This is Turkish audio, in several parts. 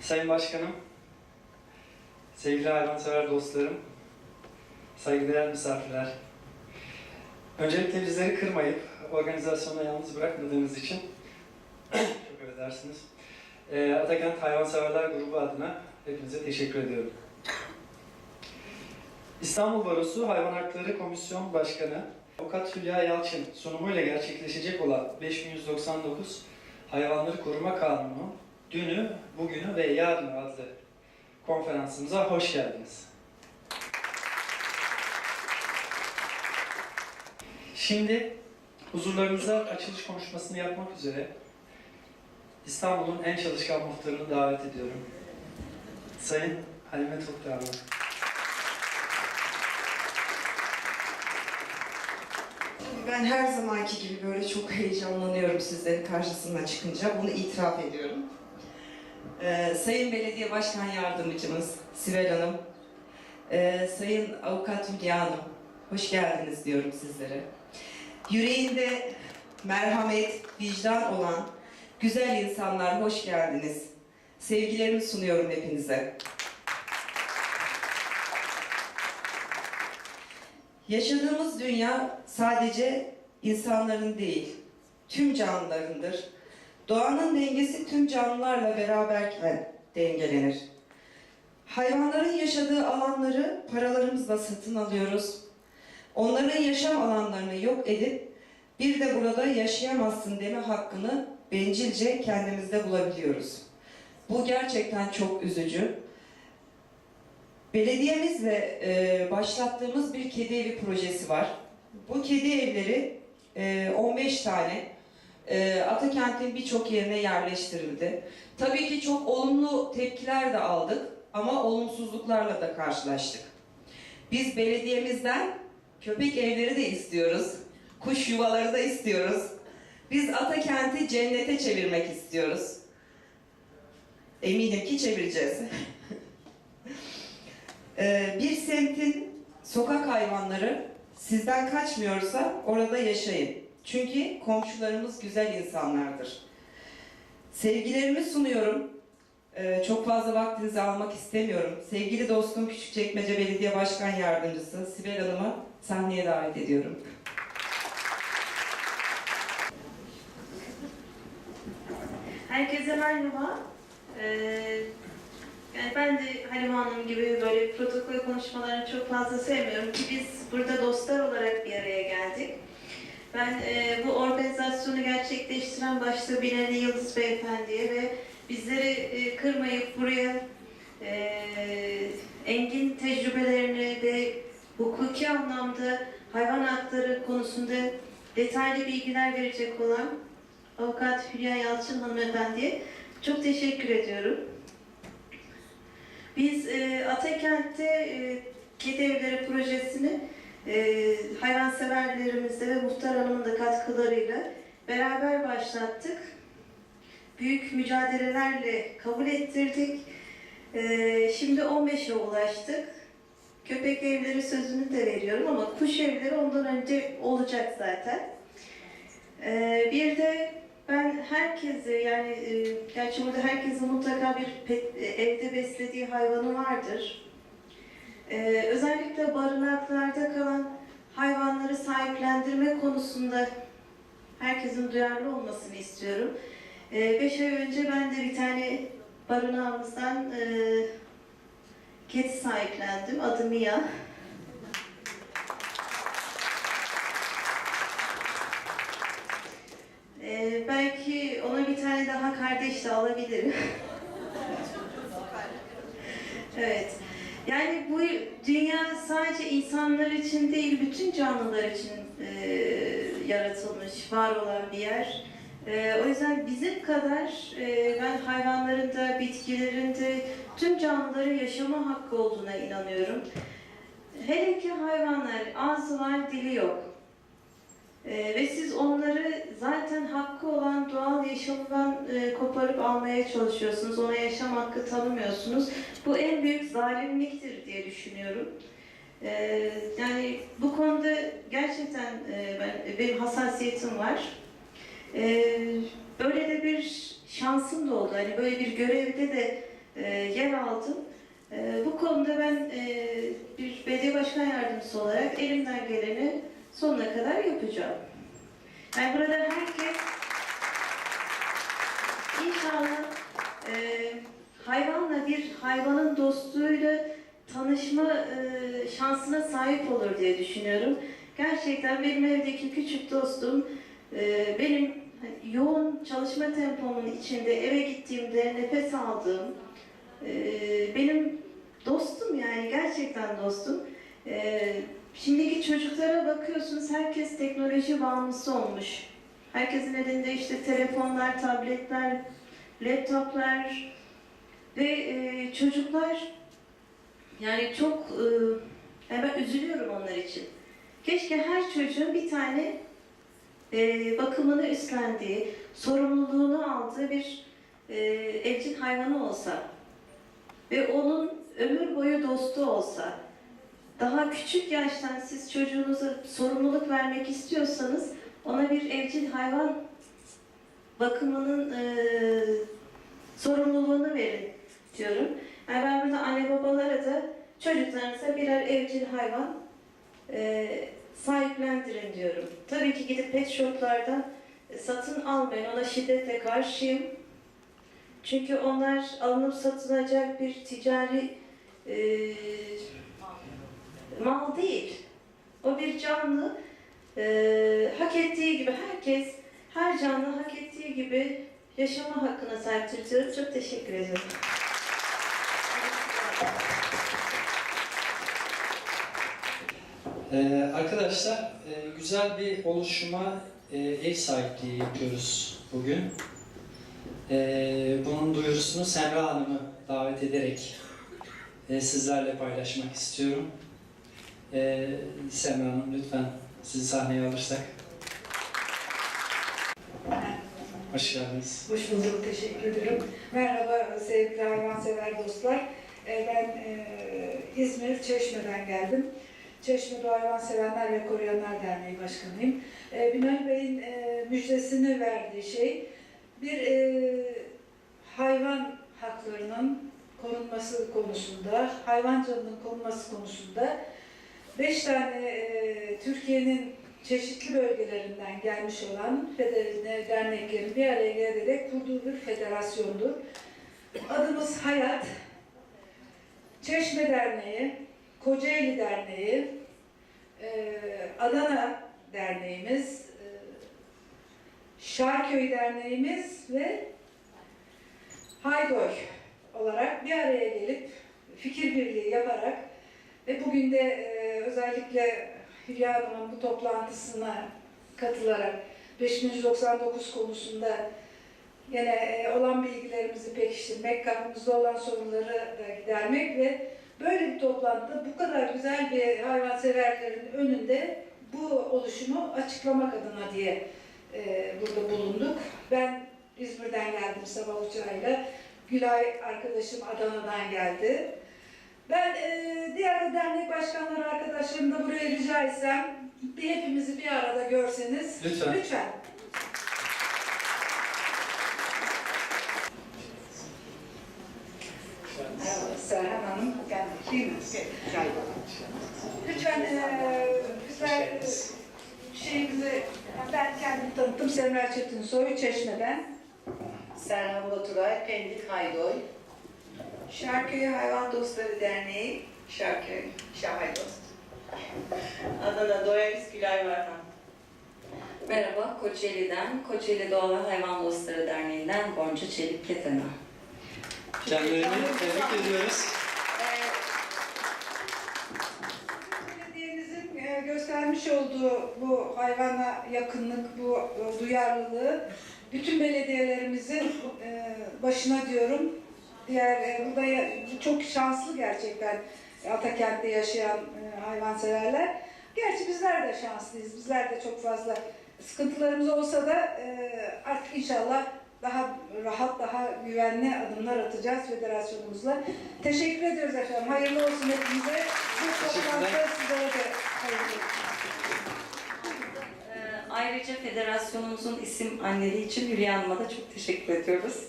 Sayın Başkanım, sevgili hayvansever dostlarım, saygıdeğer misafirler. Öncelikle bizleri kırmayıp organizasyona yalnız bırakmadığınız için çok affedersiniz. Ee, Atakent Hayvanseverler Grubu adına hepinize teşekkür ediyorum. İstanbul Barosu Hayvan Hakları Komisyon Başkanı Avukat Hülya Yalçın sunumuyla gerçekleşecek olan 5199 Hayvanları Koruma Kanunu Dünü, Bugünü ve Yarını adlı konferansımıza hoş geldiniz. Şimdi huzurlarınıza açılış konuşmasını yapmak üzere İstanbul'un en çalışkan muhtarını davet ediyorum. Sayın Halime Tokdağlı. Ben her zamanki gibi böyle çok heyecanlanıyorum sizlerin karşısına çıkınca. Bunu itiraf ediyorum. Ee, Sayın Belediye Başkan Yardımcımız Sibel Hanım, ee, Sayın Avukat Hülya Hanım, hoş geldiniz diyorum sizlere. Yüreğinde merhamet, vicdan olan güzel insanlar hoş geldiniz. Sevgilerimi sunuyorum hepinize. Yaşadığımız dünya sadece insanların değil, tüm canlılarındır. Doğanın dengesi tüm canlılarla beraberken dengelenir. Hayvanların yaşadığı alanları paralarımızla satın alıyoruz. Onların yaşam alanlarını yok edip bir de burada yaşayamazsın deme hakkını bencilce kendimizde bulabiliyoruz. Bu gerçekten çok üzücü. Belediyemizle e, başlattığımız bir kedi evi projesi var. Bu kedi evleri e, 15 tane e, Atakent'in birçok yerine yerleştirildi. Tabii ki çok olumlu tepkiler de aldık ama olumsuzluklarla da karşılaştık. Biz belediyemizden köpek evleri de istiyoruz, kuş yuvaları da istiyoruz. Biz Atakent'i cennete çevirmek istiyoruz. Eminim ki çevireceğiz. Ee, bir semtin sokak hayvanları sizden kaçmıyorsa orada yaşayın. Çünkü komşularımız güzel insanlardır. Sevgilerimi sunuyorum. Ee, çok fazla vaktinizi almak istemiyorum. Sevgili dostum Küçükçekmece Belediye Başkan Yardımcısı Sibel Hanım'ı sahneye davet ediyorum. Herkese merhaba. Ee, yani ben de Halime Hanım gibi böyle protokol konuşmalarını çok fazla sevmiyorum ki biz burada dostlar olarak bir araya geldik. Ben e, bu organizasyonu gerçekleştiren başta Binali Yıldız Beyefendi'ye ve bizleri e, kırmayıp buraya e, engin tecrübelerini ve hukuki anlamda hayvan hakları konusunda detaylı bilgiler verecek olan Avukat Hülya Yalçın hanımefendiye çok teşekkür ediyorum. Biz e, Atakent'te e, Kedi Evleri projesini e, hayvanseverlerimizle ve muhtar hanımın da katkılarıyla beraber başlattık. Büyük mücadelelerle kabul ettirdik. E, şimdi 15'e ulaştık. Köpek evleri sözünü de veriyorum ama kuş evleri ondan önce olacak zaten. E, bir de ben herkese yani e, gerçi burada herkesin mutlaka bir pet, evde beslediği hayvanı vardır. E, özellikle barınaklarda kalan hayvanları sahiplendirme konusunda herkesin duyarlı olmasını istiyorum. E, beş ay önce ben de bir tane barınağımızdan e, kedi sahiplendim. Adı Mia. Ee, belki ona bir tane daha kardeş de alabilirim. evet. Yani bu dünya sadece insanlar için değil, bütün canlılar için e, yaratılmış, var olan bir yer. E, o yüzden bizim kadar e, ben hayvanların da, bitkilerin de, tüm canlıların yaşama hakkı olduğuna inanıyorum. Hele ki hayvanlar, ağzı var, dili yok. Ee, ve siz onları zaten hakkı olan doğal yaşamdan e, koparıp almaya çalışıyorsunuz. Ona yaşam hakkı tanımıyorsunuz. Bu en büyük zalimliktir diye düşünüyorum. Ee, yani bu konuda gerçekten e, ben benim hassasiyetim var. Ee, böyle de bir şansım da oldu. Hani böyle bir görevde de e, yer aldım. E, bu konuda ben e, bir belediye başkan yardımcısı olarak elimden geleni sonuna kadar yapacağım. Yani burada herkes inşallah e, hayvanla bir hayvanın dostluğuyla tanışma e, şansına sahip olur diye düşünüyorum. Gerçekten benim evdeki küçük dostum e, benim yoğun çalışma tempomun içinde eve gittiğimde nefes aldığım e, benim dostum yani gerçekten dostum. E, şimdiki çocuklara bakıyorsunuz herkes teknoloji bağımlısı olmuş. Herkesin elinde işte telefonlar, tabletler, laptoplar ve e, çocuklar yani çok e, yani ben üzülüyorum onlar için. Keşke her çocuğun bir tane e, bakımını üstlendiği, sorumluluğunu aldığı bir e, evcil hayvanı olsa ve onun ömür boyu dostu olsa. Daha küçük yaştan siz çocuğunuza sorumluluk vermek istiyorsanız ona bir evcil hayvan bakımının e, sorumluluğunu verin diyorum. Yani ben burada anne babalara da çocuklarınıza birer evcil hayvan e, sahiplendirin diyorum. Tabii ki gidip pet shoplardan e, satın almayın. Ona şiddetle karşıyım. Çünkü onlar alınıp satılacak bir ticari e, mal değil. O bir canlı. E, hak ettiği gibi herkes, her canlı hak ettiği gibi yaşama hakkına sahiptir diyorum. Çok teşekkür ediyorum. Ee, arkadaşlar e, güzel bir oluşuma e, ev sahipliği yapıyoruz bugün. Ee, bunun duyurusunu Semra Hanım'ı davet ederek e, sizlerle paylaşmak istiyorum. Ee, Semra Hanım lütfen sizi sahneye alırsak. Hoş geldiniz. Hoş bulduk, teşekkür ederim. Merhaba sevgili hayvansever dostlar. Ee, Ben e, İzmir Çeşme'den geldim. Çeşme Doğa Hayvansevenler ve Koruyanlar Derneği Başkanıyım. Ee, Binali Bey'in e, müjdesini verdiği şey bir e, hayvan haklarının korunması konusunda, hayvan canının korunması konusunda beş tane e, Türkiye'nin çeşitli bölgelerinden gelmiş olan feder- derneklerin bir araya gelerek kurduğu bir federasyondur. Adımız Hayat, Çeşme Derneği, Kocaeli Derneği, e, Adana Derneğimiz, e, Şarköy Derneğimiz ve Haydoy olarak bir araya gelip fikir birliği yaparak ve bugün de e, özellikle Hülya Hanım'ın bu toplantısına katılarak 5199 konusunda yine e, olan bilgilerimizi pekiştirmek, kafamızda olan soruları da gidermek ve böyle bir toplantıda bu kadar güzel bir hayvanseverlerin önünde bu oluşumu açıklamak adına diye e, burada bulunduk. Ben İzmir'den geldim sabah uçağıyla. Gülay arkadaşım Adana'dan geldi. Ben e, diğer dernek başkanları arkadaşlarım da buraya rica etsem bir hepimizi bir arada görseniz. Lütfen. Lütfen. Merhaba, Serhan Hanım. Geldik değil mi? Lütfen e, bizler e, şeyimizi, ben kendimi tanıttım. Semra Çetinsoy, Çeşme'den. Serhan Baturay, Pendik Haydoy, Şarköy Hayvan Dostları Derneği, Şarköy, Şahay Dost. Adana Doğa Üskülar Varhan. Merhaba, Kocaeli'den, Kocaeli Doğa ve Hayvan Dostları Derneği'nden Gonca Çelik Ketena. Kendilerini tebrik ediyoruz. Belediyenizin e, göstermiş olduğu bu hayvana yakınlık, bu duyarlılığı bütün belediyelerimizin e, başına diyorum. Diğer e, burada ya- çok şanslı gerçekten Atakent'te yaşayan e, hayvanseverler. Gerçi bizler de şanslıyız. Bizler de çok fazla sıkıntılarımız olsa da e, artık inşallah daha rahat, daha güvenli adımlar atacağız federasyonumuzla. Teşekkür ediyoruz efendim. Hayırlı olsun hepinize. Bu Teşekkürler. toplantı sizlere de hayırlı olsun. Ee, ayrıca federasyonumuzun isim anneliği için Hülya Hanım'a da çok teşekkür ediyoruz.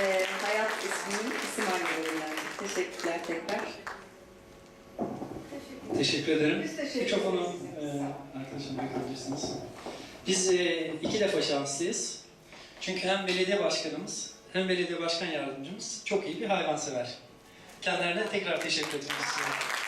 Ee, Hayat isminin isim albümünden. Teşekkürler tekrar. Teşekkür ederim. Mikrofonu e, arkadaşım bırakabilirsiniz. Biz e, iki defa şanslıyız. Çünkü hem belediye başkanımız hem belediye başkan yardımcımız çok iyi bir hayvansever. Kendilerine tekrar teşekkür istiyorum.